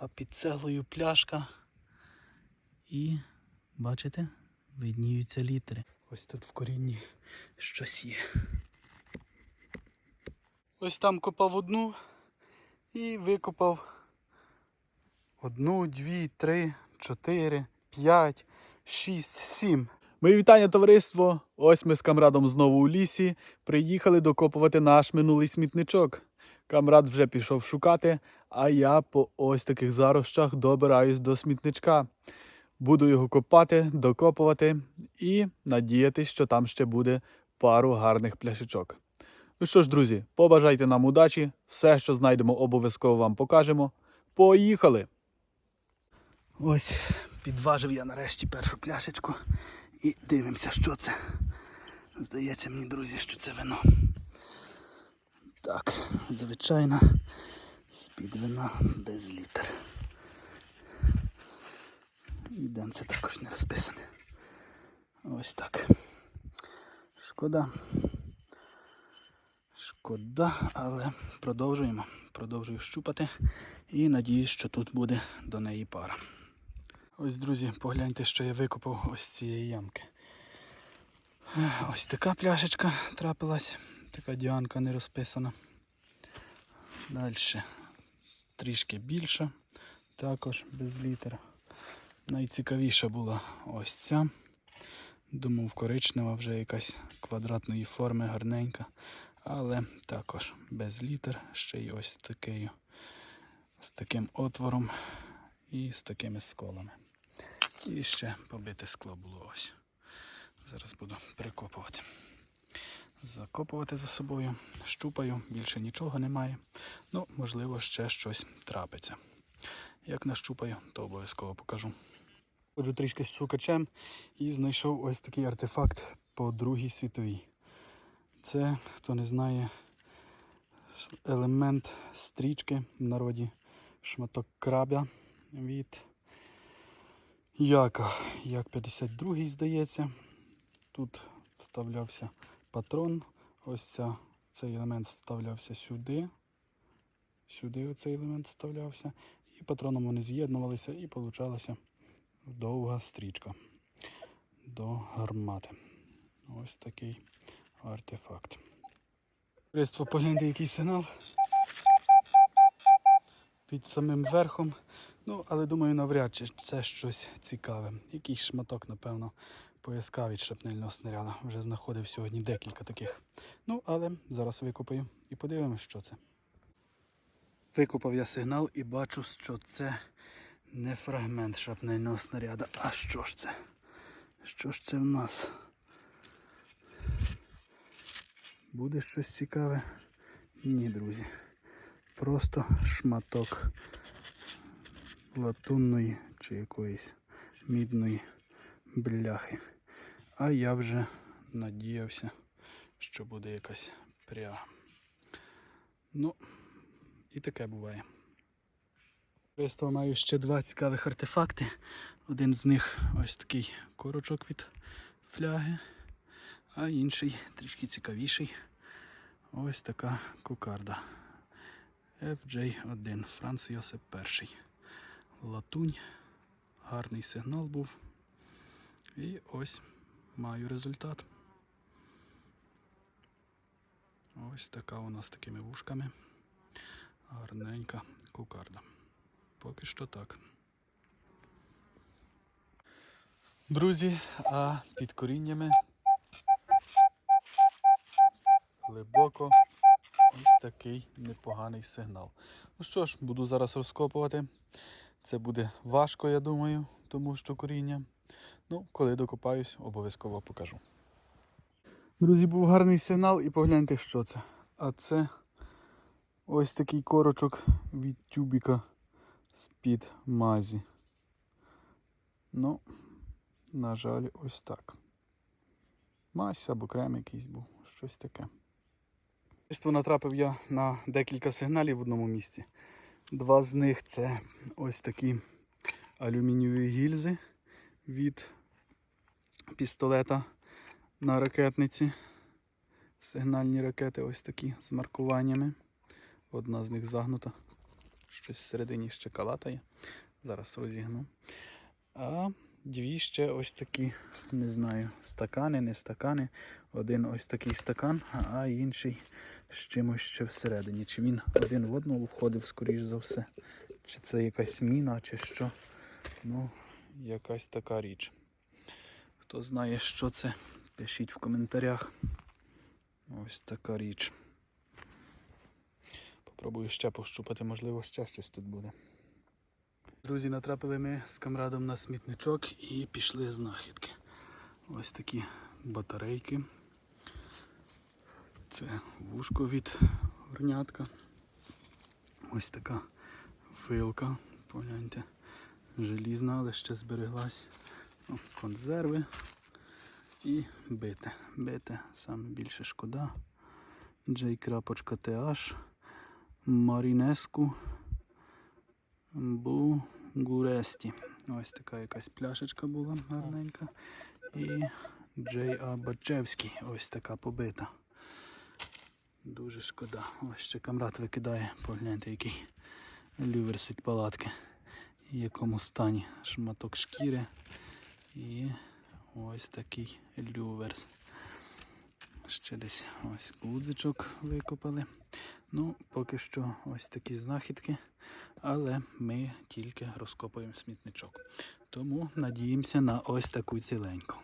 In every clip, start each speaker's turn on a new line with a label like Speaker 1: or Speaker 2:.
Speaker 1: а під цеглою пляшка. І, бачите, видніються літери. Ось тут в корінні щось є. Ось там копав одну і викопав одну, дві, три, чотири, п'ять, шість, сім. Мої вітання, товариство! Ось ми з камрадом знову у лісі. Приїхали докопувати наш минулий смітничок. Камрад вже пішов шукати, а я по ось таких зарощах добираюсь до смітничка. Буду його копати, докопувати і надіятись, що там ще буде пару гарних пляшечок. Ну що ж, друзі, побажайте нам удачі. Все, що знайдемо, обов'язково вам покажемо. Поїхали! Ось підважив я нарешті першу пляшечку і дивимося, що це. Здається мені, друзі, що це вино. Так, звичайно, з-під вина без літер. І денце також не розписане. Ось так. Шкода. Шкода, але продовжуємо. Продовжую щупати і надіюсь, що тут буде до неї пара. Ось, друзі, погляньте, що я викопав ось цієї ямки. Ось така пляшечка трапилась, така діанка не розписана. Далі трішки більша, також без літер. Найцікавіша була ось ця. Думав, коричнева вже якась квадратної форми, гарненька. Але також без літер, ще й ось такий, з таким отвором і з такими сколами. І ще побите скло було ось. Зараз буду перекопувати. Закопувати за собою, щупаю, більше нічого немає. Ну, можливо, ще щось трапиться. Як нащупаю, то обов'язково покажу. Ходжу трішки з шукачем і знайшов ось такий артефакт по Другій світовій. Це, хто не знає, елемент стрічки в народі, шматок крабя від Яка. Як 52-й, здається. Тут вставлявся патрон. Ось ця, цей елемент вставлявся сюди. Сюди оцей елемент вставлявся. І патроном вони з'єднувалися і получалася довга стрічка до гармати. Ось такий артефакт. Товариство, погляньте, який сигнал. Під самим верхом. Ну, але думаю, навряд чи це щось цікаве. Якийсь шматок, напевно, пояска від шрапнельного снаряда. Вже знаходив сьогодні декілька таких. Ну, але зараз викопаю і подивимось, що це. Викопав я сигнал і бачу, що це не фрагмент шрапнельного снаряда. А що ж це? Що ж це в нас? Буде щось цікаве? Ні, друзі. Просто шматок латунної чи якоїсь мідної бляхи. А я вже надіявся, що буде якась пряга. Ну, і таке буває. Просто маю ще два цікавих артефакти. Один з них ось такий корочок від фляги, а інший трішки цікавіший. Ось така кокарда. FJ1 Франц Йосип І. Латунь. Гарний сигнал був. І ось маю результат. Ось така нас з такими вушками. Гарненька кокарда. Поки що так. Друзі, а під коріннями глибоко ось такий непоганий сигнал. Ну що ж, буду зараз розкопувати. Це буде важко, я думаю, тому що коріння. Ну, коли докопаюсь, обов'язково покажу. Друзі, був гарний сигнал і погляньте, що це. А це ось такий корочок від тюбіка з-під мазі. Ну, на жаль, ось так. Мазь або крем якийсь був, щось таке. Єство натрапив я на декілька сигналів в одному місці. Два з них це ось такі алюмінієві гільзи від пістолета на ракетниці. Сигнальні ракети ось такі з маркуваннями. Одна з них загнута. щось всередині ще калатає. Зараз розігну. А дві ще ось такі, не знаю, стакани, не стакани. Один ось такий стакан, а інший з чимось ще всередині. Чи він один в одного входив, скоріш за все. Чи це якась міна, чи що. Ну, якась така річ. Хто знає, що це, пишіть в коментарях. Ось така річ. Попробую ще пощупати, можливо, ще щось тут буде. Друзі, натрапили ми з камрадом на смітничок і пішли знахідки. Ось такі батарейки. Це вушко від горнятка. Ось така вилка, погляньте, желізна, але ще збереглась. Консерви і бите. Бите, саме більше шкода. J.TH Марінеску Бугуресті. Ось така якась пляшечка була гарненька. І А. Бачевський. Ось така побита. Дуже шкода. Ось ще камрад викидає. Погляньте, який люверс від палатки. В якому стані шматок шкіри. І ось такий люверс. Ще десь ось гудзичок викопали. Ну, поки що ось такі знахідки, але ми тільки розкопуємо смітничок. Тому надіємося на ось таку ціленьку.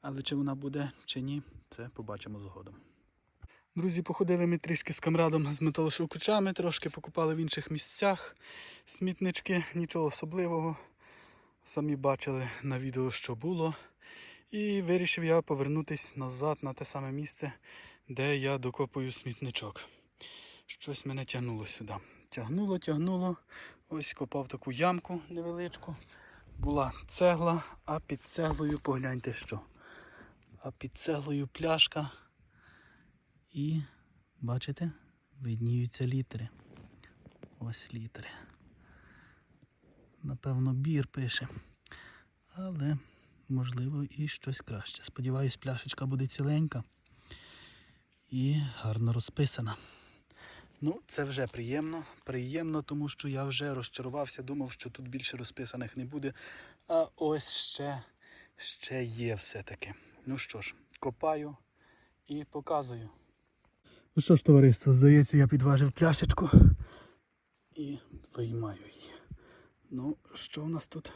Speaker 1: Але чи вона буде, чи ні, це побачимо згодом. Друзі, походили ми трішки з камрадом з металошукачами, трошки покупали в інших місцях смітнички, нічого особливого. Самі бачили на відео, що було. І вирішив я повернутися назад на те саме місце, де я докопую смітничок. Щось мене тягнуло сюди. Тягнуло, тягнуло. Ось копав таку ямку невеличку. Була цегла, а під цеглою погляньте що. А під цеглою пляшка. І, бачите, видніються літери. Ось літери. Напевно, бір пише. Але можливо і щось краще. Сподіваюсь, пляшечка буде ціленька і гарно розписана. Ну, це вже приємно. Приємно, тому що я вже розчарувався, думав, що тут більше розписаних не буде. А ось ще, ще є все-таки. Ну що ж, копаю і показую. Ну що ж, товариство, здається, я підважив пляшечку і виймаю її. Ну, що в нас тут?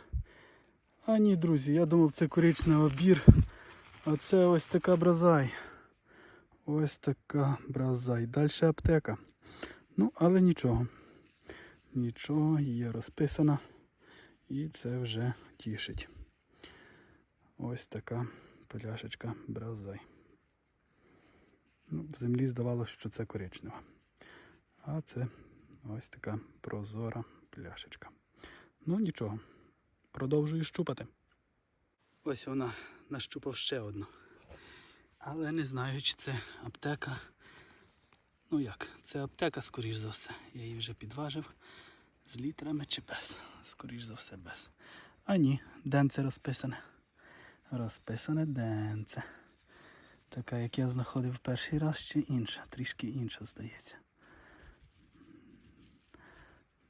Speaker 1: А ні, друзі, я думав, це коричневий обір, а це ось така бразай. Ось така бразай. Далі аптека. Ну, але нічого. Нічого, є розписана. І це вже тішить. Ось така пляшечка бразай. Ну, в землі здавалося, що це коричнева. А це ось така прозора пляшечка. Ну нічого. Продовжую щупати. Ось вона нащупав ще одну. Але не знаю, чи це аптека. Ну як, це аптека, скоріш за все. Я її вже підважив. З літрами чи без. Скоріш за все без. А ні, денце розписане. Розписане денце. Така, як я знаходив перший раз, чи інша, трішки інша, здається.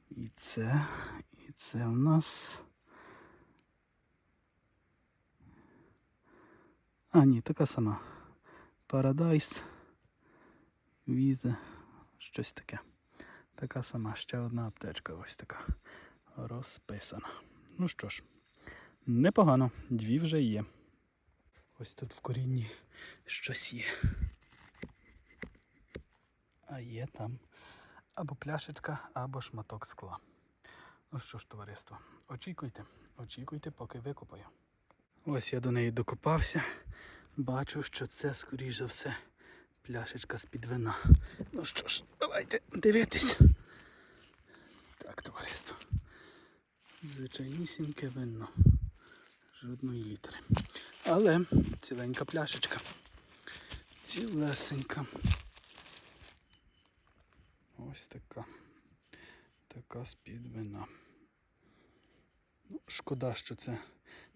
Speaker 1: І це, це в нас. А, ні, така сама. Paradise. Віза. Щось таке. Така сама, ще одна аптечка ось така. Розписана. Ну що ж, непогано, дві вже є. Ось тут в корінні щось є. А є там або пляшечка, або шматок скла. Ну що ж, товариство, очікуйте, очікуйте, поки викопаю. Ось я до неї докопався. Бачу, що це, скоріш за все, пляшечка з-під вина. Ну що ж, давайте дивитись. Так, товариство. Звичайнісіньке вино. Жодної літери. Але ціленька пляшечка. Цілесенька. Ось така. Така з-під вина. Шкода, що це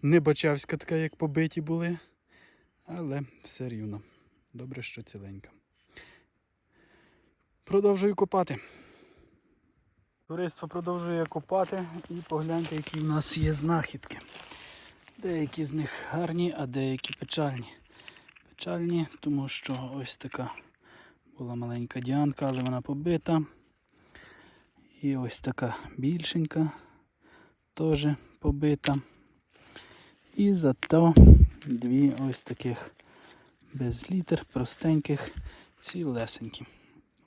Speaker 1: не бачавська така, як побиті були. Але все рівно. Добре, що ціленька. Продовжую копати. Туриство продовжує копати і погляньте, які в нас є знахідки. Деякі з них гарні, а деякі печальні. Печальні, тому що ось така була маленька діанка, але вона побита. І ось така більшенька, теж побита. І зато дві ось таких без літер, простеньких, цілесенькі.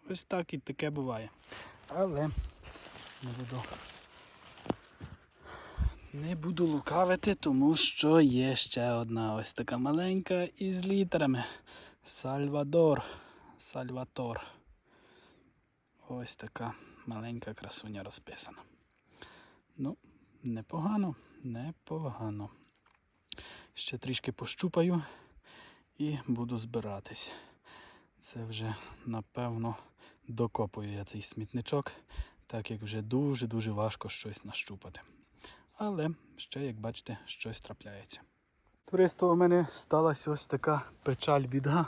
Speaker 1: Ось так і таке буває. Але не буду, не буду лукавити, тому що є ще одна ось така маленька із літерами. Сальвадор. Сальватор. Ось така маленька красуня розписана. Ну, непогано, непогано. Ще трішки пощупаю і буду збиратись. Це вже, напевно, докопую я цей смітничок, так як вже дуже-дуже важко щось нащупати. Але ще, як бачите, щось трапляється. Туристо, у мене сталася ось така печаль біда.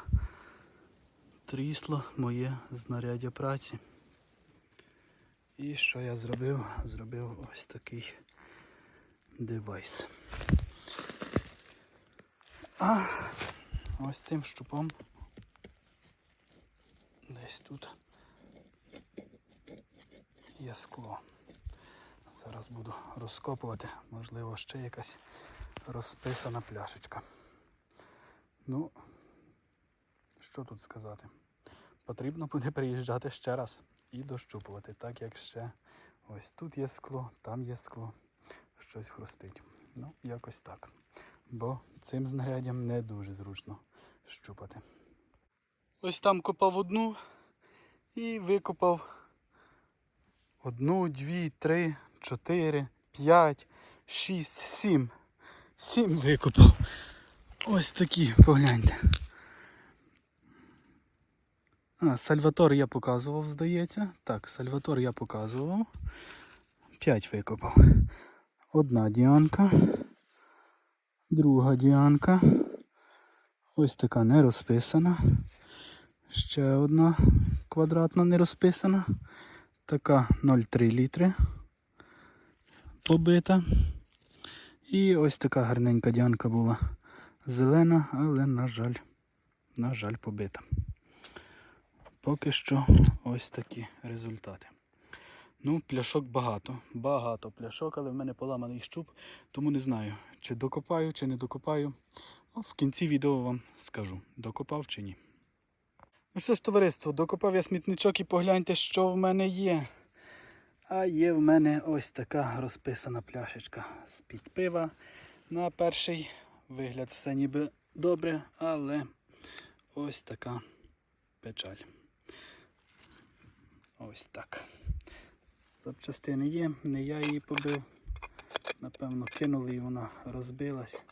Speaker 1: Трісло моє знаряддя праці. І що я зробив? Зробив ось такий девайс. А ось цим щупом десь тут є скло. Зараз буду розкопувати, можливо, ще якась розписана пляшечка. Ну, що тут сказати? Потрібно буде приїжджати ще раз і дощупувати, так як ще ось тут є скло, там є скло, щось хрустить. Ну, якось так. Бо цим знаряддям не дуже зручно щупати. Ось там копав одну і викопав одну, дві, три, чотири, п'ять, шість, сім. Сім викопав. Ось такі, погляньте. А, Сальватор я показував, здається. Так, Сальватор я показував. П'ять викопав. Одна діанка. Друга діанка. Ось така не розписана. Ще одна квадратна не розписана. Така 0,3 літри побита. І ось така гарненька діанка була зелена, але, на жаль, на жаль, побита. Поки що ось такі результати. Ну, пляшок багато, багато пляшок, але в мене поламаний щуп, тому не знаю, чи докопаю, чи не докопаю. Ну, в кінці відео вам скажу, докопав чи ні. Ну що ж, товариство, докопав я смітничок і погляньте, що в мене є. А є в мене ось така розписана пляшечка з-під пива. На перший вигляд все ніби добре, але ось така печаль. Ось так. Запчастини є, не я її побив. Напевно, кинули і вона розбилась.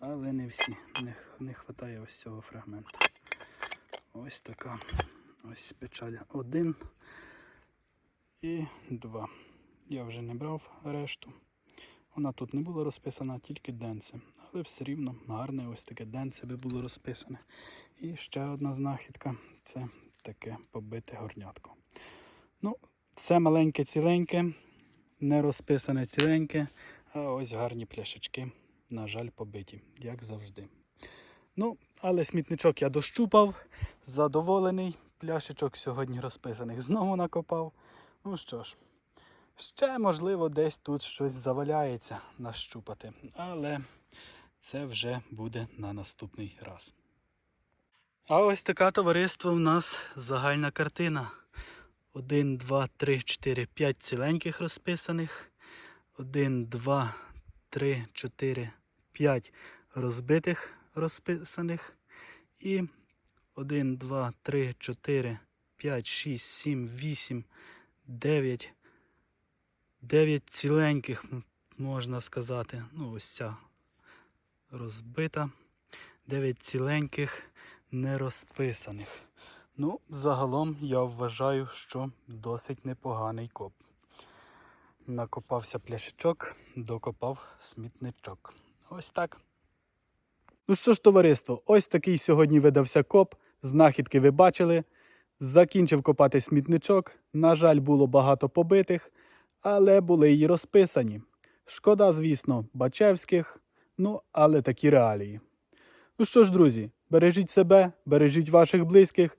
Speaker 1: Але не всі. Не, не вистачає ось цього фрагменту. Ось така. Ось печаль один і два. Я вже не брав решту. Вона тут не була розписана, тільки денце. Але все рівно гарне ось таке денце би було розписане. І ще одна знахідка це таке побите горнятко. Ну, все маленьке ціленьке, не розписане ціленьке, а ось гарні пляшечки, на жаль, побиті, як завжди. Ну, але смітничок я дощупав, задоволений. Пляшечок сьогодні розписаних знову накопав. Ну що ж, ще, можливо, десь тут щось заваляється нащупати, але це вже буде на наступний раз. А ось така товариство в нас загальна картина. 1, 2, 3, 4, 5 ціленьких розписаних. 1, 2, 3, 4, 5 розбитих розписаних. І 1, 2, 3, 4, 5, 6, 7, 8, 9. 9 ціленьких, можна сказати. Ну, ось ця розбита. 9 ціленьких нерозписаних. Ну, загалом я вважаю, що досить непоганий коп. Накопався пляшечок, докопав смітничок. Ось так. Ну що ж, товариство, ось такий сьогодні видався коп. Знахідки ви бачили. Закінчив копати смітничок. На жаль, було багато побитих, але були й розписані. Шкода, звісно, Бачевських, ну але такі реалії. Ну що ж, друзі, бережіть себе, бережіть ваших близьких.